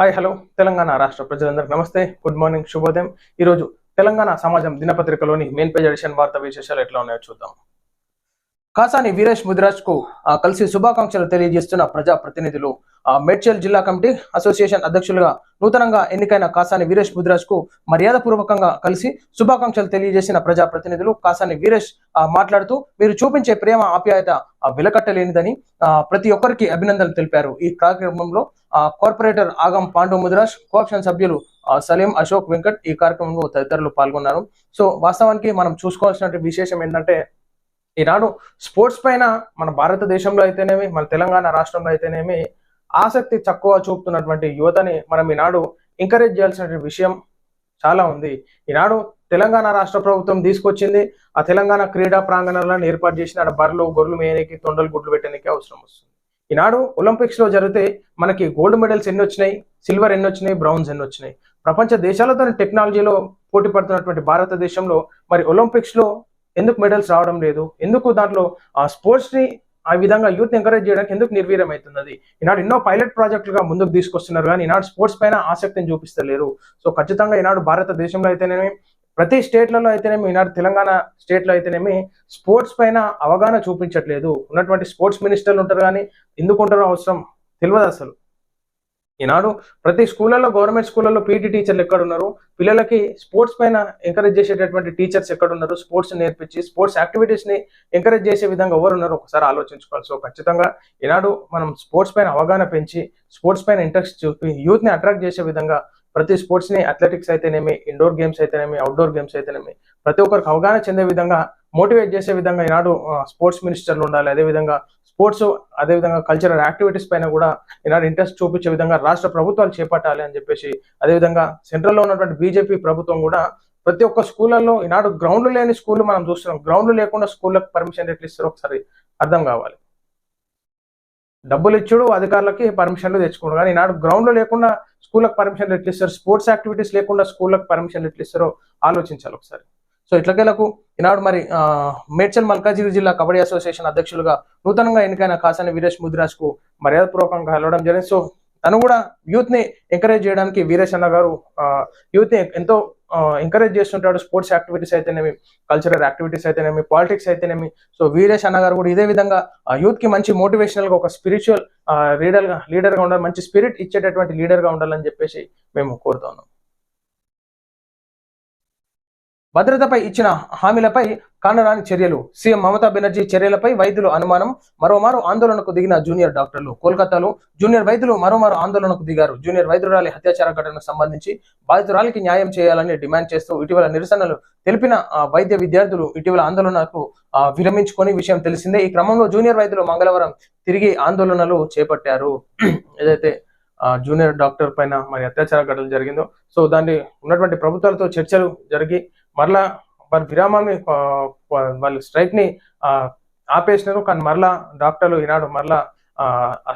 Hi hello Telangana రాష్ట్ర ప్రజలందరికీ నమస్తే. గుడ్ మార్నింగ్ శుభోదయం. ఈరోజు తెలంగాణ సమాజం దినపత్రికలోని మెయిన్ పేజ్ ఎడిషన్ వార్త విశేషాలు ఎట్లా ఉన్నాయో చూద్దాం. కాసాని వీరేష్ ముదిరాజ్కు కలిసి శుభాకాంక్షలు తెలియజేస్తున్న ప్రజా ప్రతినిధులు ఆ, మేడ్చల్ జిల్లా కమిటీ అసోసియేషన్ అధ్యక్షులుగా నూతనంగా ఎన్నికైన కాసాని వీరేష్ ముదిరాజ్కు మర్యాదపూర్వకంగా కలిసి శుభాకాంక్షలు తెలియజేసిన ప్రజా ప్రతినిధులు కాసాని వీరేష్ మాట్లాడుతూ మీరు చూపించే ప్రేమ ఆప్యాయత ఆ, వెలకట్టలేనిదని ప్రతి ఒక్కరికి అభినందనలు తెలిపారు. ఈ కార్యక్రమంలో ఆ, కార్పొరేటర్ ఆగం పాండు ముదిరాజ్ కోఆప్షన్ సభ్యులు సలీం అశోక్ వెంకట్ ఈ కార్యక్రమంలో తదితరులు పాల్గొన్నారు. సో వాస్తవానికి మనం చూసుకోవాల్సిన విశేషం ఏంటంటే ఈనాడు స్పోర్ట్స్ పైన మన భారతదేశంలో అయితేనేమి మన తెలంగాణ రాష్ట్రంలో అయితేనేమి ఆసక్తి తక్కువ చూపుతున్నటువంటి యువతని మనం ఈనాడు ఎంకరేజ్ చేయాల్సిన విషయం చాలా ఉంది. ఈనాడు తెలంగాణ రాష్ట్ర ప్రభుత్వం తీసుకొచ్చింది ఆ తెలంగాణ క్రీడా ప్రాంగణాలను ఏర్పాటు చేసిన ఆడ బర్రెలు గొర్రెలు మేయడానికి తొండలు గుడ్లు పెట్టడానికి అవసరం వస్తుంది. ఈనాడు ఒలింపిక్స్లో జరిగితే మనకి గోల్డ్ మెడల్స్ ఎన్ని వచ్చినాయి? సిల్వర్ ఎన్ని వచ్చినాయి? బ్రౌన్స్ ఎన్ని వచ్చినాయి? ప్రపంచ దేశాలతో టెక్నాలజీలో పోటీ పడుతున్నటువంటి భారతదేశంలో మరి ఒలింపిక్స్లో ఎందుకు మెడల్స్ రావడం లేదు? ఎందుకు దాంట్లో ఆ స్పోర్ట్స్ని ఆ విధంగా యూత్ ఎంకరేజ్ చేయడానికి ఎందుకు నిర్వీర్యం అవుతున్నది? ఈనాడు ఎన్నో పైలట్ ప్రాజెక్టులుగా ముందుకు తీసుకొస్తున్నారు కానీ ఈనాడు స్పోర్ట్స్ పైన ఆసక్తిని చూపిస్తలేరు. సో ఖచ్చితంగా ఈనాడు భారతదేశంలో అయితేనేమి ప్రతి స్టేట్లలో అయితేనేమి ఈనాడు తెలంగాణ స్టేట్లో అయితేనేమి స్పోర్ట్స్ పైన అవగాహన చూపించట్లేదు. ఉన్నటువంటి స్పోర్ట్స్ మినిస్టర్లు ఉంటారు కానీ ఎందుకు ఉంటారో అవసరం తెలియదు అసలు. ఈనాడు ప్రతి స్కూళ్ళలో గవర్నమెంట్ స్కూళ్ళలో పీటీ టీచర్లు ఎక్కడున్నారు? పిల్లలకి స్పోర్ట్స్ పైన ఎంకరేజ్ చేసేటటువంటి టీచర్స్ ఎక్కడున్నారు? స్పోర్ట్స్ నేర్పించి స్పోర్ట్స్ యాక్టివిటీస్ని ఎంకరేజ్ చేసే విధంగా ఎవరు ఉన్నారు ఒకసారి ఆలోచించుకోవాలి. సో ఖచ్చితంగా ఈనాడు మనం స్పోర్ట్స్ పైన అవగాహన పెంచి స్పోర్ట్స్ పైన ఇంట్రెస్ట్ చూపి యూత్ని అట్రాక్ట్ చేసే విధంగా ప్రతి స్పోర్ట్స్ని అథ్లెటిక్స్ అయితేనేమి ఇండోర్ గేమ్స్ అయితేనేమి అవుట్డోర్ గేమ్స్ అయితేనేమి ప్రతి ఒక్కరికి అవగాహన చెందే విధంగా మోటివేట్ చేసే విధంగా ఈనాడు స్పోర్ట్స్ మినిస్టర్లు ఉండాలి. అదేవిధంగా స్పోర్ట్స్ అదేవిధంగా కల్చరల్ యాక్టివిటీస్ పైన కూడా ఈనాడు ఇంట్రెస్ట్ చూపించే విధంగా రాష్ట్ర ప్రభుత్వాలు చేపట్టాలి అని చెప్పేసి అదేవిధంగా సెంట్రల్లో ఉన్నటువంటి బీజేపీ ప్రభుత్వం కూడా ప్రతి ఒక్క స్కూళ్ళల్లో ఈనాడు గ్రౌండ్లు లేని స్కూల్ మనం చూస్తున్నాం. గ్రౌండ్లు లేకుండా స్కూళ్ళకి పర్మిషన్ ఎట్లా ఇస్తారో ఒకసారి అర్థం కావాలి. డబ్బులు ఇచ్చుడు అధికారులకి పర్మిషన్లు తెచ్చుకోడు కానీ ఈనాడు గ్రౌండ్లు లేకుండా స్కూళ్ళకి పర్మిషన్లు ఎట్లా ఇస్తారు? స్పోర్ట్స్ యాక్టివిటీస్ లేకుండా స్కూళ్ళకి పర్మిషన్లు ఎట్లా ఇస్తారో ఆలోచించాలి ఒకసారి. సో ఇట్లకేలకు ఈనాడు మరి ఆ, మేడ్చల్ మల్కాజిగిరి జిల్లా కబడ్డీ అసోసియేషన్ అధ్యక్షులుగా నూతనంగా ఎన్నికైన కాసాని వీరేష్ ముదిరాజ్కు మర్యాదపూర్వకంగా కలవడం జరిగింది. సో తను కూడా యూత్ని ఎంకరేజ్ చేయడానికి వీరేష్ అన్న గారు యూత్ని ఎంతో ఎంకరేజ్ చేస్తుంటాడు. స్పోర్ట్స్ యాక్టివిటీస్ అయితేనేమి కల్చరల్ యాక్టివిటీస్ అయితేనేమి పాలిటిక్స్ అయితేనేమి. సో వీరేష్ అన్న గారు కూడా ఇదే విధంగా యూత్కి మంచి మోటివేషనల్గా ఒక స్పిరిచువల్ లీడర్గా లీడర్గా ఉండాలి మంచి స్పిరిట్ ఇచ్చేటటువంటి లీడర్గా ఉండాలని చెప్పేసి మేము కోరుతున్నాం భద్రతపై ఇచ్చిన హామీలపై కానరాని చర్యలు. సీఎం మమతా బెనర్జీ చర్యలపై వైద్యులు అనుమానం మరోమారు ఆందోళనకు దిగిన జూనియర్ డాక్టర్లు కోల్కతాలో జూనియర్ వైద్యులు మరోమారు ఆందోళనకు దిగారు. జూనియర్ వైద్యురాలి హత్యాచార ఘటనకు సంబంధించి బాధితురాలికి న్యాయం చేయాలని డిమాండ్ చేస్తూ ఇటీవల నిరసనలు తెలిపిన వైద్య విద్యార్థులు ఇటీవల ఆందోళనకు విరమించుకొని విషయం తెలిసిందే. ఈ క్రమంలో జూనియర్ వైద్యులు మంగళవారం తిరిగి ఆందోళనలు చేపట్టారు. ఏదైతే జూనియర్ డాక్టర్ పైన మరి అత్యాచార ఘటన జరిగిందో సో దాన్ని ఉన్నటువంటి ప్రభుత్వాలతో చర్చలు జరిగి మరలా వారి విరామాన్ని వాళ్ళు స్ట్రైక్ని ఆపేసినారు. కానీ మరలా డాక్టర్లు ఈనాడు మరలా ఆ,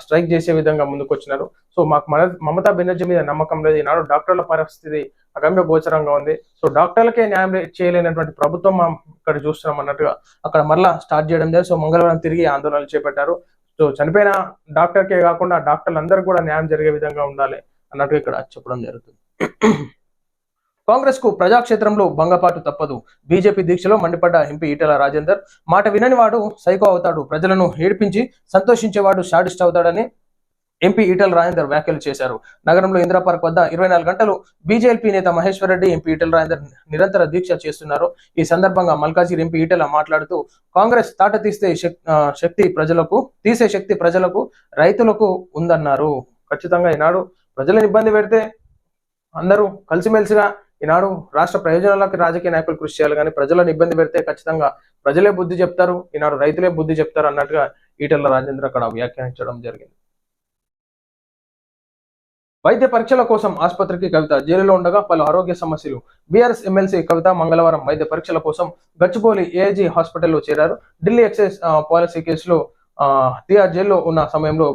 స్ట్రైక్ చేసే విధంగా ముందుకు వచ్చినారు సో మాకు మన మమతా బెనర్జీ మీద నమ్మకం లేదు. ఈనాడు డాక్టర్ల పరిస్థితి అగమ్య గోచరంగా ఉంది. సో డాక్టర్లకే న్యాయం చేయలేనటువంటి ప్రభుత్వం మనం ఇక్కడ చూస్తున్నాం అన్నట్టుగా అక్కడ మరలా స్టార్ట్ చేయడం జరిగింది. సో మంగళవారం తిరిగి ఆందోళనలు చేపట్టారు. సో చనిపోయిన డాక్టర్కే కాకుండా డాక్టర్లు కూడా న్యాయం జరిగే విధంగా ఉండాలి అన్నట్టుగా ఇక్కడ చెప్పడం జరుగుతుంది. కాంగ్రెస్కు ప్రజాక్షేత్రంలో భంగపాటు తప్పదు. బీజేపీ దీక్షలో మండిపడ్డ ఎంపీ ఈటల రాజేందర్ మాట వినని వాడు సైకో అవుతాడు. ప్రజలను ఏడిపించి సంతోషించేవాడు షాడిస్ట్ అవుతాడని ఎంపీ ఈటెల రాజేందర్ వ్యాఖ్యలు చేశారు. నగరంలో ఇందిరా పార్క్ వద్ద ఇరవై నాలుగు గంటలు బీజేపీ నేత మహేశ్వర్ రెడ్డి ఎంపీ ఈటల రాజేందర్ నిరంతర దీక్ష చేస్తున్నారు. ఈ సందర్భంగా మల్కాజీర్ ఎంపీ ఈటల మాట్లాడుతూ కాంగ్రెస్ తాట తీస్తే శక్తి ప్రజలకు తీసే శక్తి ప్రజలకు రైతులకు ఉందన్నారు. ఖచ్చితంగా ఈనాడు ప్రజలను ఇబ్బంది పెడితే అందరూ కలిసిమెలిసిగా ఈనాడు రాష్ట్ర ప్రయోజనాలకు రాజకీయ నాయకులు కృషి చేయాలి. కానీ ప్రజలను ఇబ్బంది పెడితే ఖచ్చితంగా ప్రజలే బుద్ధి చెప్తారు ఈనాడు రైతులే బుద్ధి చెప్తారు అన్నట్టుగా ఈటెల రాజేంద్ర అక్కడ వ్యాఖ్యానించడం జరిగింది. వైద్య పరీక్షల కోసం ఆసుపత్రికి కవిత జైలులో ఉండగా పలు ఆరోగ్య సమస్యలు. బీఆర్ఎస్ ఎమ్మెల్సీ కవిత మంగళవారం వైద్య పరీక్షల కోసం గచ్చిబౌలి ఏఐజీ హాస్పిటల్లో చేరారు. ఢిల్లీ ఎక్సైజ్ పాలసీ కేసులో ఆ, తిహార్ జైల్లో ఉన్న సమయంలో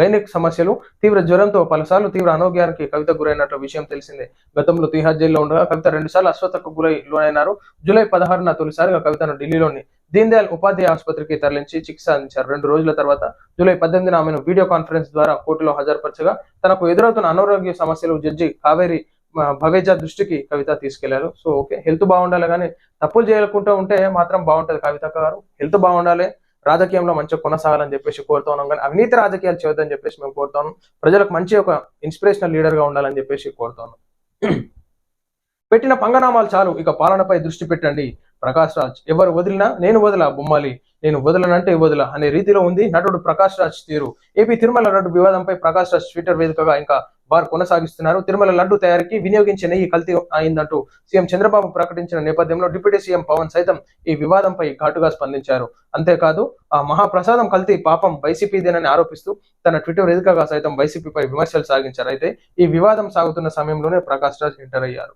గైనిక్ సమస్యలు తీవ్ర జ్వరంతో పలుసార్లు తీవ్ర అనారోగ్యానికి కవిత గురైనట్లు విషయం తెలిసిందే. గతంలో తిహార్ జైల్లో ఉండగా కవిత రెండుసార్లు అస్వస్థకు గురై లోనైనారు. జూలై పదహారున తొలిసారిగా కవితను ఢిల్లీలోని దీన్దయాల్ ఉపాధ్యాయ ఆసుపత్రికి తరలించి చికిత్స అందించారు. రెండు రోజుల తర్వాత జూలై పద్దెనిమిదిన ఆమెను వీడియో కాన్ఫరెన్స్ ద్వారా కోర్టులో హాజరుపరచగా తనకు ఎదురవుతున్న అనారోగ్య సమస్యలు జడ్జి కావేరి భవేజా దృష్టికి కవిత తీసుకెళ్ళారు. So okay. హెల్త్ బాగుండాలి కానీ తప్పులు చేయకుండా ఉంటే మాత్రం బాగుంటది కవిత గారు. హెల్త్ బాగుండాలి. రాజకీయంలో మంచిగా కొనసాగాలని చెప్పేసి కోరుతా ఉన్నాం. కానీ అవినీతి రాజకీయాలు చేయొద్దని చెప్పేసి మేము కోరుతాం ప్రజలకు మంచి ఒక ఇన్స్పిరేషనల్ లీడర్గా ఉండాలని చెప్పేసి కోరుతాను పెట్టిన పంగనామాలు చాలు. ఇక పాలనపై దృష్టి పెట్టండి. ప్రకాష్ రాజ్ ఎవరు వదిలినా నేను వదల బొమ్మాలి. నేను వదలనంటే వదల అనే రీతిలో ఉంది నటుడు ప్రకాష్ రాజ్ తీరు. ఏపీ తిరుమల నటు వివాదంపై ప్రకాష్ రాజ్ ట్విట్టర్ వేదికగా ఇంకా వారు కొనసాగిస్తున్నారు. తిరుమల లడ్డు తయారీకి వినియోగించే నెయ్యి కల్తీ అయిందంటూ సీఎం చంద్రబాబు ప్రకటించిన నేపథ్యంలో డిప్యూటీ సీఎం పవన్ సైతం ఈ వివాదంపై ఘాటుగా స్పందించారు. అంతేకాదు ఆ మహాప్రసాదం కల్తీ పాపం వైసీపీదేనని ఆరోపిస్తూ తన ట్విట్టర్ ఎదుకగా సైతం వైసీపీపై విమర్శలు సాగించారు. అయితే ఈ వివాదం సాగుతున్న సమయంలోనే ప్రకాష్ రాజ్ ఎంటర్ అయ్యారు.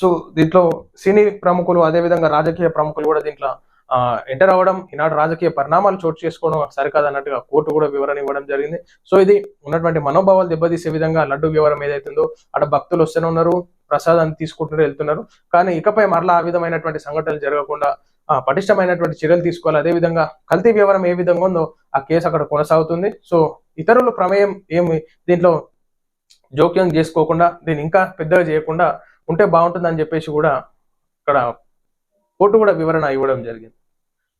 సో దీంట్లో సినీ ప్రముఖులు అదేవిధంగా రాజకీయ ప్రముఖులు కూడా దీంట్లో ఎంటర్ అవ్వడం ఈనాడు రాజకీయ పరిణామాలు చోటు చేసుకోవడం సరికాదన్నట్టుగా కోర్టు కూడా వివరణ ఇవ్వడం జరిగింది. సో ఇది ఉన్నటువంటి మనోభావాలు దెబ్బతీసే విధంగా లడ్డు వివరం ఏదైతుందో అక్కడ భక్తులు వస్తూనే ఉన్నారు ప్రసాదాన్ని తీసుకుంటూనే వెళ్తున్నారు. కానీ ఇకపై మరలా ఆ విధమైనటువంటి సంఘటనలు జరగకుండా పటిష్టమైనటువంటి చర్యలు తీసుకోవాలి. అదేవిధంగా కల్తీ వివరం ఏ విధంగా ఉందో ఆ కేసు అక్కడ కొనసాగుతుంది. సో ఇతరుల ప్రమేయం ఏమి? దీంట్లో జోక్యం చేసుకోకుండా దీన్ని ఇంకా పెద్దగా చేయకుండా ఉంటే బాగుంటుందని చెప్పేసి కూడా ఇక్కడ కోర్టు కూడా వివరణ ఇవ్వడం జరిగింది.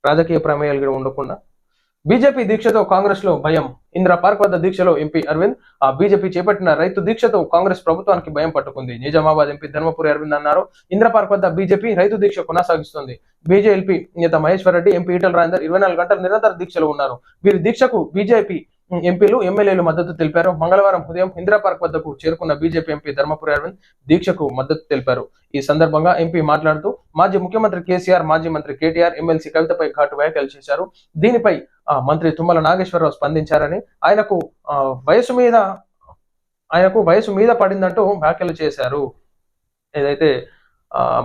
రాజకీయ ప్రమేయాలు కూడా ఉండకుండా బీజేపీ దీక్షతో కాంగ్రెస్లో భయం. ఇందిరా పార్క్ వద్ద దీక్షలో ఎంపీ అరవింద్ ఆ బీజేపీ చేపట్టిన రైతు దీక్షతో కాంగ్రెస్ ప్రభుత్వానికి భయం పట్టుకుంది. నిజామాబాద్ ఎంపీ ధర్మపురి అరవింద్ అన్నారు ఇందిరా పార్క్ వద్ద బీజేపీ రైతు దీక్ష కొనసాగిస్తుంది. బీజేపీ నేత మహేశ్వర్ రెడ్డి ఎంపీ ఈటల రాజేందర్ ఇరవై నాలుగు గంటలు నిరంతర దీక్షలో ఉన్నారు. వీరి దీక్షకు బీజేపీ ఎంపీలు ఎమ్మెల్యేలు మద్దతు తెలిపారు. మంగళవారం ఉదయం ఇందిరా పార్క్ వద్దకు చేరుకున్న బీజేపీ ఎంపీ ధర్మపురి అరవింద్ దీక్షకు మద్దతు తెలిపారు. ఈ సందర్భంగా ఎంపీ మాట్లాడుతూ మాజీ ముఖ్యమంత్రి కేసీఆర్ మాజీ మంత్రి కేటీఆర్ ఎమ్మెల్సీ కవితపై ఘాటు వ్యాఖ్యలు చేశారు. దీనిపై ఆ, మంత్రి తుమ్మల నాగేశ్వరరావు స్పందించారని ఆయనకు వయసు మీద ఆయనకు వయసు మీద పడిందంటూ వ్యాఖ్యలు చేశారు. ఏదైతే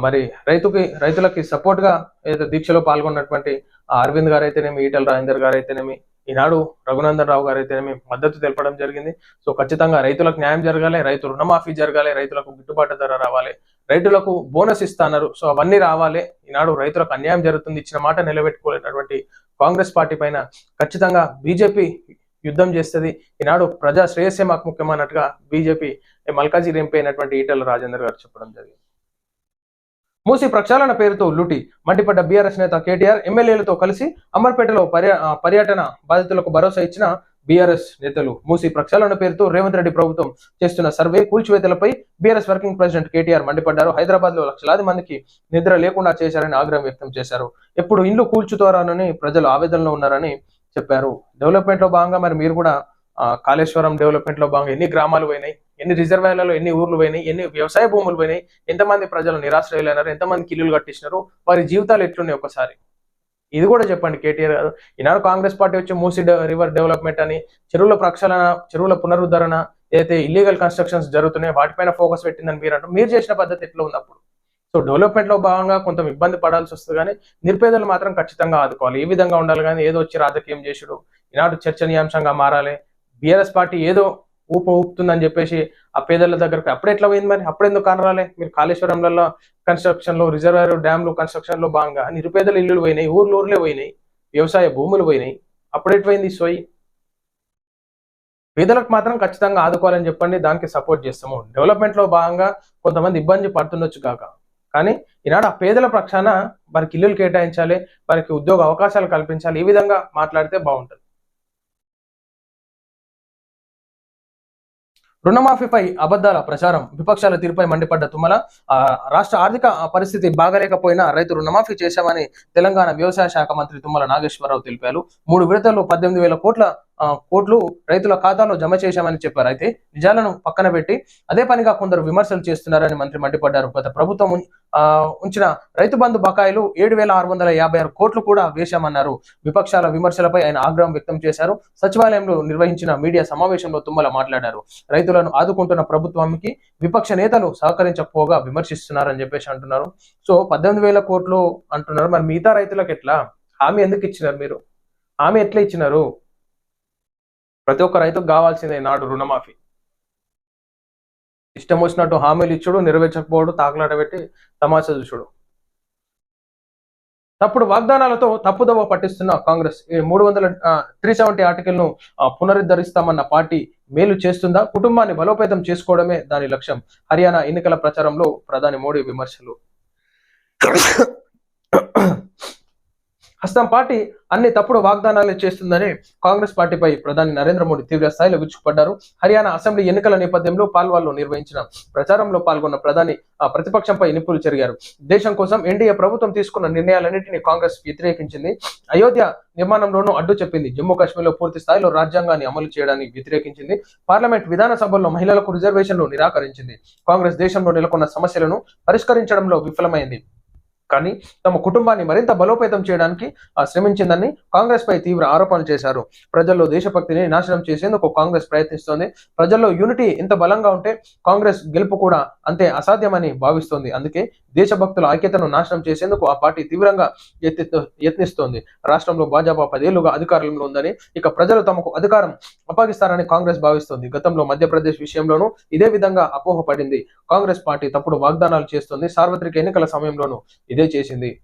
మరి రైతుకి రైతులకి సపోర్ట్గా ఏదైతే దీక్షలో పాల్గొన్నటువంటి అరవింద్ గారు అయితేనేమి ఈటల రాజేందర్ గారు అయితేనేమి ఈనాడు రఘునందన్ రావు గారు అయితేనేమి మద్దతు తెలపడం జరిగింది. సో ఖచ్చితంగా రైతులకు న్యాయం జరగాలి రైతు రుణమాఫీ జరగాలి రైతులకు గిట్టుబాటు ధర రావాలి రైతులకు బోనస్ ఇస్తాన్నారు సో అవన్నీ రావాలి. ఈనాడు రైతులకు అన్యాయం జరుగుతుంది. ఇచ్చిన మాట నిలబెట్టుకోలేనటువంటి కాంగ్రెస్ పార్టీ పైన ఖచ్చితంగా బీజేపీ యుద్ధం చేస్తుంది. ఈనాడు ప్రజా శ్రేయస్సే మాకు ముఖ్యమైనట్టుగా బీజేపీ మల్కాజీ ఎంపీ ఈటల రాజేందర్ గారు చెప్పడం జరిగింది. మూసి ప్రక్షాళన పేరుతో లూటి మండిపడ్డ బీఆర్ఎస్ నేత కేటీఆర్ ఎమ్మెల్యేలతో కలిసి అమర్పేటలో పర్య పర్యటన బాధితులకు భరోసా ఇచ్చిన బీఆర్ఎస్ నేతలు. మూసి ప్రక్షాళన పేరుతో రేవంత్ రెడ్డి ప్రభుత్వం చేస్తున్న సర్వే కూల్చివేతలపై బీఆర్ఎస్ వర్కింగ్ ప్రెసిడెంట్ కేటీఆర్ మండిపడ్డారు. హైదరాబాద్లో లక్షలాది మందికి నిద్ర లేకుండా చేశారని ఆగ్రహం వ్యక్తం చేశారు. ఎప్పుడు ఇల్లు కూల్చుతారని ప్రజలు ఆవేదనలో ఉన్నారని చెప్పారు. డెవలప్మెంట్లో భాగంగా మరి మీరు కూడా కాళేశ్వరం డెవలప్మెంట్లో భాగంగా ఎన్ని గ్రామాలు పోయినాయి? ఎన్ని రిజర్వాయర్లలో ఎన్ని ఊర్లు పోయినాయి ఎన్ని వ్యవసాయ భూములు పోయినాయి ఎంతమంది ప్రజలు నిరాశ్రయులైనారు ఎంతమంది ఇల్లులు కట్టించినారు వారి జీవితాలు ఎట్లున్నాయి ఒకసారి. ఇది కూడా చెప్పండి కేటీఆర్ గారు. ఈనాడు కాంగ్రెస్ పార్టీ వచ్చి మూసి రివర్ డెవలప్మెంట్ అని చెరువుల ప్రక్షాళన చెరువుల పునరుద్ధరణ ఏదైతే ఇల్లీగల్ కన్స్ట్రక్షన్స్ జరుగుతున్నాయో వాటిపైన ఫోకస్ పెట్టిందని మీరు అంటారు మీరు చేసిన పద్ధతి ఎట్లా ఉంది అప్పుడు? సో డెవలప్మెంట్లో భాగంగా కొంత ఇబ్బంది పడాల్సి వస్తుంది కానీ నిరుపేదలు మాత్రం ఖచ్చితంగా ఆదుకోవాలి. ఏ విధంగా ఉండాలి కానీ ఏదో వచ్చి రాజకీయం చేసుడు. ఈనాడు చర్చనీయాంశంగా మారాలి. బీఆర్ఎస్ పార్టీ ఏదో ఊప ఊపుతుందని చెప్పేసి ఆ పేదల దగ్గరకు అప్పుడు ఎట్లా పోయింది మరి? అప్పుడు ఎందుకు కనరాలే? మీరు కాళేశ్వరంలలో కన్స్ట్రక్షన్లో రిజర్వాయర్ డ్యామ్లు కన్స్ట్రక్షన్లో భాగంగా నిరుపేదల ఇల్లులు పోయినాయి ఊర్లు ఊర్లే పోయినాయి వ్యవసాయ భూములు పోయినాయి. అప్పుడు ఎట్లయింది సోయి? పేదలకు మాత్రం ఖచ్చితంగా ఆదుకోవాలని చెప్పండి దానికి సపోర్ట్ చేస్తాము. డెవలప్మెంట్లో భాగంగా కొంతమంది ఇబ్బంది పడుతుండొచ్చు కాక. కానీ ఈనాడు ఆ పేదల పక్షాన వారికి ఇల్లులు కేటాయించాలి వారికి ఉద్యోగ అవకాశాలు కల్పించాలి ఈ విధంగా మాట్లాడితే బాగుంటుంది. రుణమాఫీపై అబద్దాల ప్రచారం. విపక్షాల తీరుపై మండిపడ్డ తుమ్మల రాష్ట్ర ఆర్థిక పరిస్థితి బాగలేకపోయినా రైతు రుణమాఫీ చేశామని తెలంగాణ వ్యవసాయ శాఖ మంత్రి తుమ్మల నాగేశ్వరరావు తెలిపారు. మూడు విడతల్లో పద్దెనిమిది వేల కోట్ల కోట్లు రైతుల ఖాతాలో జమ చేశామని చెప్పారు. అయితే నిజాలను పక్కన పెట్టి అదే పనిగా కొందరు విమర్శలు చేస్తున్నారని మంత్రి మండిపడ్డారు. గత ప్రభుత్వం ఉంచిన రైతు బంధు బకాయిలు ఏడు వేల ఆరు వందల యాభై ఆరు కోట్లు కూడా వేశామన్నారు. విపక్షాల విమర్శలపై ఆయన ఆగ్రహం వ్యక్తం చేశారు. సచివాలయంలో నిర్వహించిన మీడియా సమావేశంలో తుమ్మల మాట్లాడారు. రైతులను ఆదుకుంటున్న ప్రభుత్వానికి విపక్ష నేతలు సహకరించకపోగా విమర్శిస్తున్నారని చెప్పేసి అంటున్నారు. సో పద్దెనిమిది వేల కోట్లు అంటున్నారు. మరి మిగతా రైతులకు ఎట్లా? హామీ ఎందుకు ఇచ్చినారు మీరు? హామీ ఎట్లా ఇచ్చినారు? ప్రతి ఒక్క రైతుకు కావాల్సిందే నాడు రుణమాఫీ. ఇష్టం వచ్చినట్టు హామీలు ఇచ్చుడు నెరవేర్చకపోవడు తాకలాట పెట్టి తమాషా చూసుడు. తప్పుడు వాగ్దానాలతో తప్పుదోవ పట్టిస్తున్న కాంగ్రెస్. ఈ మూడు వందల త్రీ సెవెంటీ ఆర్టికల్ను పునరుద్ధరిస్తామన్న పార్టీ మేలు చేస్తుందా? కుటుంబాన్ని బలోపేతం చేసుకోవడమే దాని లక్ష్యం. హర్యానా ఎన్నికల ప్రచారంలో ప్రధాని మోడీ విమర్శలు. హస్తం పార్టీ అన్ని తప్పుడు వాగ్దానాలే చేస్తుందని కాంగ్రెస్ పార్టీపై ప్రధాని నరేంద్ర మోడీ తీవ్ర స్థాయిలో విరుచుకుపడ్డారు. హర్యానా అసెంబ్లీ ఎన్నికల నేపథ్యంలో పాల్వాల్లో నిర్వహించిన ప్రచారంలో పాల్గొన్న ప్రధాని ఆ ప్రతిపక్షంపై నిప్పులు చెరిగారు. దేశం కోసం ఎన్డీఏ ప్రభుత్వం తీసుకున్న నిర్ణయాలన్నింటినీ కాంగ్రెస్ వ్యతిరేకించింది. అయోధ్య నిర్మాణంలోనూ అడ్డు చెప్పింది. జమ్మూ కాశ్మీర్లో పూర్తి స్థాయిలో రాజ్యాంగాన్ని అమలు చేయడానికి వ్యతిరేకించింది. పార్లమెంట్ విధాన సభల్లో మహిళలకు రిజర్వేషన్లు నిరాకరించింది. కాంగ్రెస్ దేశంలో నెలకొన్న సమస్యలను పరిష్కరించడంలో విఫలమైంది. కానీ తమ కుటుంబాన్ని మరింత బలోపేతం చేయడానికి శ్రమించిందని కాంగ్రెస్ పై తీవ్ర ఆరోపణలు చేశారు. ప్రజల్లో దేశభక్తిని నాశనం చేసేందుకు కాంగ్రెస్ ప్రయత్నిస్తోంది. ప్రజల్లో యూనిటీ ఇంత బలంగా ఉంటే కాంగ్రెస్ గెలుపు కూడా అంతే అసాధ్యమని భావిస్తోంది. అందుకే దేశభక్తుల ఐక్యతను నాశనం చేసేందుకు ఆ పార్టీ తీవ్రంగా యత్నిస్తోంది. రాష్ట్రంలో భాజపా పదేళ్ళుగా అధికారంలో ఉందని ఇక ప్రజలు తమకు అధికారం అప్పగిస్తారని కాంగ్రెస్ భావిస్తోంది. గతంలో మధ్యప్రదేశ్ విషయంలోనూ ఇదే విధంగా అపోహపడింది కాంగ్రెస్ పార్టీ తప్పుడు వాగ్దానాలు చేస్తుంది. సార్వత్రిక ఎన్నికల సమయంలోనూ ఇదే చేసింది.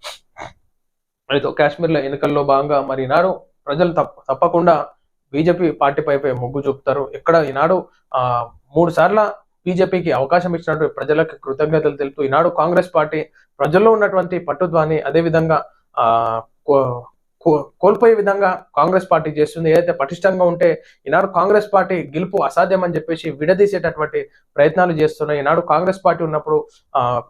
అయితే కాశ్మీర్లో ఎన్నికల్లో భాగంగా మరి ఈనాడు ప్రజలు తప్ప తప్పకుండా బీజేపీ పార్టీపై మొగ్గు చూపుతారు. ఎక్కడ ఈనాడు ఆ మూడు సార్ల బీజేపీకి అవకాశం ఇచ్చినట్టు ప్రజలకు కృతజ్ఞతలు తెలుపుతూ ఈనాడు కాంగ్రెస్ పార్టీ ప్రజల్లో ఉన్నటువంటి పట్టుద్వాన్ని అదేవిధంగా ఆ కో- కో- కోల్పోయే విధంగా కాంగ్రెస్ పార్టీ చేస్తుంది. ఏదైతే పటిష్టంగా ఉంటే ఈనాడు కాంగ్రెస్ పార్టీ గెలుపు అసాధ్యం అని చెప్పేసి విడదీసేటటువంటి ప్రయత్నాలు చేస్తున్నాయి. ఈనాడు కాంగ్రెస్ పార్టీ ఉన్నప్పుడు ఆ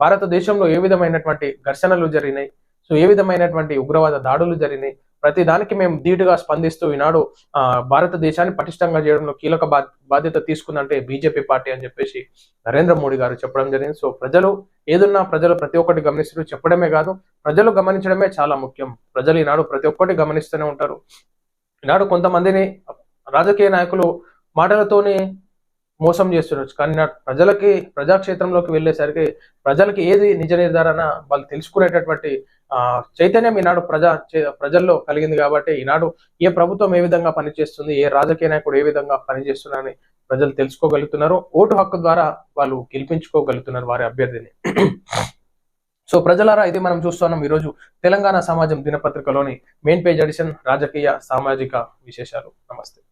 భారతదేశంలో ఏ విధమైనటువంటి ఘర్షణలు జరిగినాయి? సో ఏ విధమైనటువంటి ఉగ్రవాద దాడులు జరిగినాయి? ప్రతి దానికి మేము ధీటుగా స్పందిస్తూ ఈనాడు ఆ భారతదేశాన్ని పటిష్టంగా చేయడంలో కీలక బా- బాధ్యత తీసుకుందంటే బీజేపీ పార్టీ అని చెప్పేసి నరేంద్ర మోడీ గారు చెప్పడం జరిగింది. సో ప్రజలు ఏదున్నా ప్రజలు ప్రతి ఒక్కటి గమనిస్తూ చెప్పడమే కాదు ప్రజలు గమనించడమే చాలా ముఖ్యం. ప్రజలు ఈనాడు ప్రతి ఒక్కటి గమనిస్తూనే ఉంటారు. ఈనాడు కొంతమందిని రాజకీయ నాయకులు మాటలతోనే మోసం చేస్తుండొచ్చు కానీ నా ప్రజలకి ప్రజాక్షేత్రంలోకి వెళ్ళేసరికి ప్రజలకి ఏది నిజ నిర్ధారణ వాళ్ళు తెలుసుకునేటటువంటి ఆ చైతన్యం ఈనాడు ప్రజా ప్రజల్లో కలిగింది కాబట్టి ఈనాడు ఏ ప్రభుత్వం ఏ విధంగా పనిచేస్తుంది ఏ రాజకీయ నాయకుడు ఏ విధంగా పనిచేస్తున్నారని ప్రజలు తెలుసుకోగలుగుతున్నారు. ఓటు హక్కు ద్వారా వాళ్ళు గెలిపించుకోగలుగుతున్నారు వారి అభ్యర్థిని. సో ప్రజలారా ఇది మనం చూస్తున్నాం ఈరోజు తెలంగాణ సమాజం దినపత్రికలోని మెయిన్ పేజ్ ఎడిషన్ రాజకీయ సామాజిక విశేషాలు. నమస్తే.